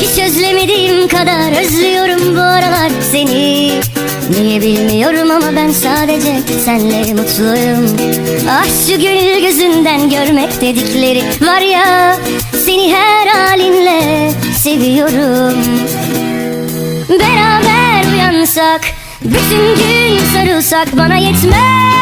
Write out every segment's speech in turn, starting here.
Hiç özlemediğim kadar özlüyorum bu aralar seni. Niye bilmiyorum ama ben sadece senle mutluyum. Ah şu gül gözünden görmek dedikleri var ya Seni her halinle seviyorum. Beraber uyansak Bütün gün sarılsak bana yetmez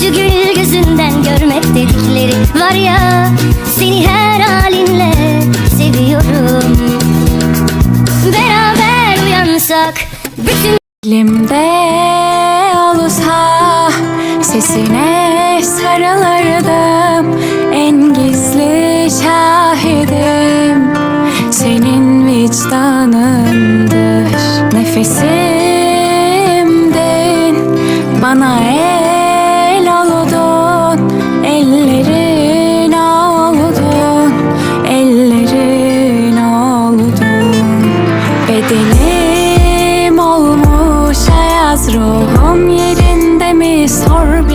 Şu gül gözünden görmek dedikleri var ya Seni her halinle seviyorum. Beraber uyansak bütün Dilimde olsa sesine sarılırdım. En gizli şahidim senin vicdanındır. Nefesimdin bana el Ruhum yerinde mi? Sor